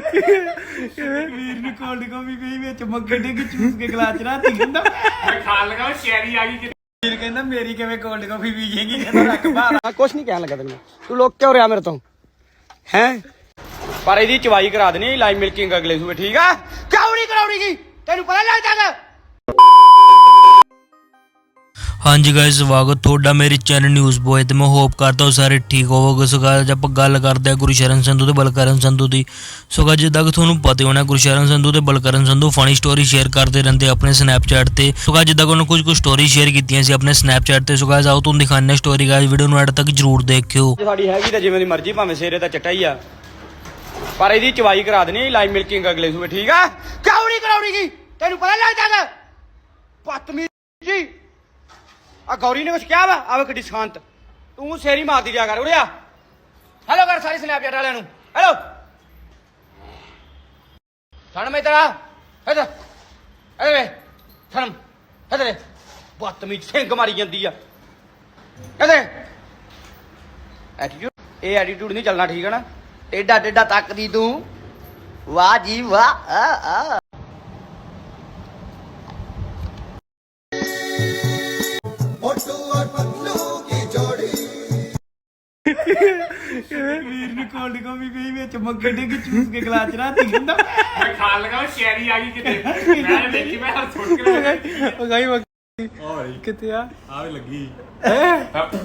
ਵੀਰ ਨੂੰ cold coffee ਪਈ ਵਿੱਚ ਮੱਖਣ ਦੇ ਚੂਸ ਕੇ ਗਲਾਸ ਚ ਰਾਤੀ ਕਹਿੰਦਾ ਮੈਂ ਖਾਣ ਲੱਗਾ ਚੈਰੀ ਆ ਗਈ ਵੀਰ ਕਹਿੰਦਾ ਮੇਰੀ ਕਿਵੇਂ ਕੋਲਡ ਕਾਫੀ ਪੀ ਜਾਏਗੀ ਕਹਿੰਦਾ ਰੱਖ ਬਾਹਰ। ਕੁਛ ਨਹੀਂ ਕਹਿਣ ਲੱਗਾ ਤੈਨੂੰ। ਤੂੰ ਲੋਕ ਕਿਉਂ ਰਿਹਾ ਮੇਰੇ ਤੋਂ? ਹੈ? ਪਰ ਇਹਦੀ ਚਵਾਈ ਕਰਾ ਦੇਣੀ ਲਾਈਵ ਮਿਲਕਿੰਗ ਅਗਲੇ ਸੂਏ ਠੀਕ ਆ? ਕਿਉਂ ਨਹੀਂ ਕਰਾਉਣੀ ਜੀ ਤੈਨੂੰ ਪਤਾ ਲੱਗਦਾ ਹਾਂਜੀ ਗਾਇਸ ਸਵਾਗਤ ਤੁਹਾਡਾ ਮੇਰੇ ਚੈਨਲ ਨਿਊਜ਼ ਬੋਏ ਤੇ। ਮੈਂ ਹੋਪ ਕਰਦਾ ਹਾਂ ਸਾਰੇ ਠੀਕ ਹੋਵੋਗੇ। ਸੋ guys, ਆਪਾਂ ਗੱਲ ਕਰਦੇ ਹਾਂ ਗੁਰਸ਼ਰਨ ਸੰਧੂ ਤੇ ਬਲਕਰਨ ਸੰਧੂ ਦੀ। ਸੋ guys, ਜਿੱਦਾਂ ਕਿ ਤੁਹਾਨੂੰ ਪਤਾ ਹੋਣਾ ਗੁਰਸ਼ਰਨ ਸੰਧੂ ਤੇ Balkaran Sandhu funny story share ਕਰਦੇ ਰਹਿੰਦੇ ਆਪਣੇ ਸਨੈਪਚੈਟ ਤੇ। ਸੋ guys, ਜਿੱਦਾਂ ਕਿ ਉਹਨਾਂ ਕੁਝ ਕੁ ਸਟੋਰੀ ਸ਼ੇਅਰ ਕੀਤੀਆਂ ਸੀ ਆਪਣੇ ਸਨੈਪਚੈਟ ਤੇ। ਸੋ guys, ਆਓ ਤੁਹਾਨੂੰ ਦਿਖਾਉਂਦੇ ਸਟੋਰੀ ਗਾਇਸ ਵੀਡੀਓ ਨੂੰ ਐਡ ਤੱਕ ਜਰੂਰ ਦੇਖਿਓ। ਸਾਡੀ ਹੈਗੀ ਤਾਂ ਜਿਵੇਂ ਦੀ ਮਰਜ਼ੀ ਭਾਵੇਂ ਸੇਰੇ ਤਾਂ ਚਟਾ ਆ। ਪਰ ਇਹਦੀ ਚਵਾਈ ਕਰਾ ਦੇਣੀ ਲਾਈਵ ਮਿਲਕਿੰਗ ਅਗਲੇ ਸੂਏ ਠੀਕ ਆ? ਕਿਉਂ ਨਹੀਂ ਕਰਾਉਣੀ ਜੀ? ਤੈਨੂੰ ਪਤਾ ਲੱਗਦਾ ਗਾ ਜੀ। ਆ ਗੌਰੀ ਨੇ ਕੁਛ ਕਿਹਾ ਵਾ? ਆਵੇ ਕਿੱਡੀ ਸ਼ਾਂਤ। ਤੂੰ ਸੇਰੀ ਮਾਰਦੀ ਜਾ ਕਰ, ਉੜਿਆ। ਹੈਲੋ ਕਰ ਸਾਰੇ ਸਨੈਪਚੈਟ ਵਾਲਿਆਂ ਨੂੰ। ਹੈਲੋ ਛਣ ਮੈਂ ਤੇਰਾ ਇੱਧਰ ਇੱਧਰ ਵੇ। ਛਣ ਬਦਤਮੀਜ਼ ਸਿੰਘ ਮਾਰੀ ਜਾਂਦੀ ਆ। ਇੱਧਰ ਐਟੀਟਿਊਡ ਇਹ ਐਟੀਟਿਊਡ ਨਹੀਂ ਚੱਲਣਾ ਠੀਕ ਹੈ ਨਾ। ਟੇਡਾ ਟੇਡਾ ਤੱਕਦੀ ਤੂੰ। ਵਾਹ ਜੀ ਵਾਹ। ਆ ਆ। ਵੀਰ ਨੂੰ ਕੋਲਡ ਕਾਫੀ ਪਈ ਵਿੱਚ ਮੱਖਣ ਦੇ ਚੂਸ ਕੇ ਗਲਾਸ ਚ ਰਾਤੀ ਕਹਿੰਦਾ ਮੈਂ ਖਾਣ ਲੱਗਾ ਚੈਰੀ ਆ ਗਈ ਕਿਤੇ। ਮੈਂ ਦੇਖੀ ਮੈਂ ਹਰ ਸੁੱਟ ਕੇ ਉਹ ਗਾਈ ਮੱਖੀ ਕਿੱਥੇ ਆ? ਆਵੇ ਲੱਗੀ।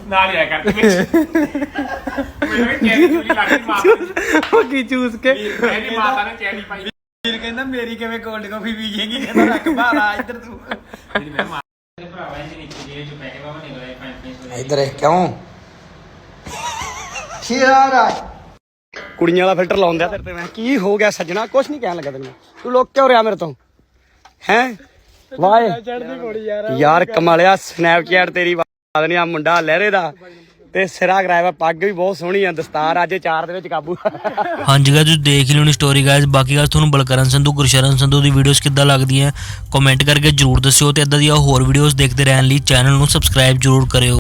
ਨਾਲ ਹੀ ਆ ਕਰ ਵਿੱਚ। ਮੈਨੂੰ ਚੈਰੀ ਚੂਲੀ ਲੱਗੀ ਮਾਤਾ ਮੱਖੀ ਚੂਸ ਕੇ। ਮੇਰੀ ਮਾਤਾ ਨੇ ਚੈਰੀ ਪਾਈ। ਵੀਰ ਕਹਿੰਦਾ ਮੇਰੀ ਕਿਵੇਂ ਕੋਲਡ ਕਾਫੀ ਪੀ ਜਾਏਗੀ ਕਹਿੰਦਾ ਰੱਖ ਬਾਹਰ ਆ ਇੱਧਰ ਤੂੰ। ਜਿਹੜੀ ਮੈਂ ਮਾਤਾ ਦੇ ਭਰਾਵਾ ਇਹਦੇ ਨਿੱਕੀ ਜਿਹੇ ਜੋ ਪੈਸੇ ਬਾਬਾ ਨਿਕਲੇ 5 5 ਇਧਰ ਕਿਉਂ? ਕੁੜੀਆਂ ਵਾਲਾ ਫਿਲਟਰ ਲਾਉਂਦਾ ਤੇਰੇ ਤੇ ਮੈਂ ਕੀ ਹੋ ਗਿਆ ਸੱਜਣਾ? ਕੁਛ ਨਹੀਂ ਕਹਿਣ ਲੱਗਾ ਤੈਨੂੰ। ਤੂੰ ਲੋਕ ਕਿਉਂ ਰਿਹਾ ਮੇਰੇ ਤੋਂ? ਹੈ? ਵਾਏ। ਯਾਰ ਕਮਾਲਿਆ ਸਨੈਪਚੈਟ ਤੇਰੀ ਬਾਤ ਨਹੀਂ ਆ ਮੁੰਡਾ ਲਹਿਰੇ ਦਾ। ਤੇ ਸਿਰਾ ਕਰਾਇਆ ਵਾ ਪੱਗ ਵੀ ਬਹੁਤ ਸੋਹਣੀ ਆ ਦਸਤਾਰ ਅੱਜ ਚਾਰ ਦੇ ਵਿੱਚ ਕਾਬੂ ਹਾਂਜੀ ਗਾਇਸ ਤੁਸੀਂ ਦੇਖ ਹੀ ਲਿਓਣੀ ਸਟੋਰੀ ਗਾਇਸ ਬਾਕੀ ਗੱਲ ਤੁਹਾਨੂੰ ਬਲਕਰਨ ਸੰਧੂ ਗੁਰਸ਼ਰਨ ਸੰਧੂ ਦੀ ਵੀਡੀਓਜ਼ ਕਿੱਦਾਂ ਲੱਗਦੀਆਂ ਕਮੈਂਟ ਕਰਕੇ ਜਰੂਰ ਦੱਸਿਓ ਤੇ ਇਦਾਂ ਦੀਆਂ ਹੋਰ ਵੀਡੀਓਜ਼ ਦੇਖਦੇ ਰਹਿਣ ਲਈ ਚੈਨਲ ਨੂੰ ਸਬਸਕ੍ਰਾਈਬ ਜਰੂਰ ਕਰਿਓ।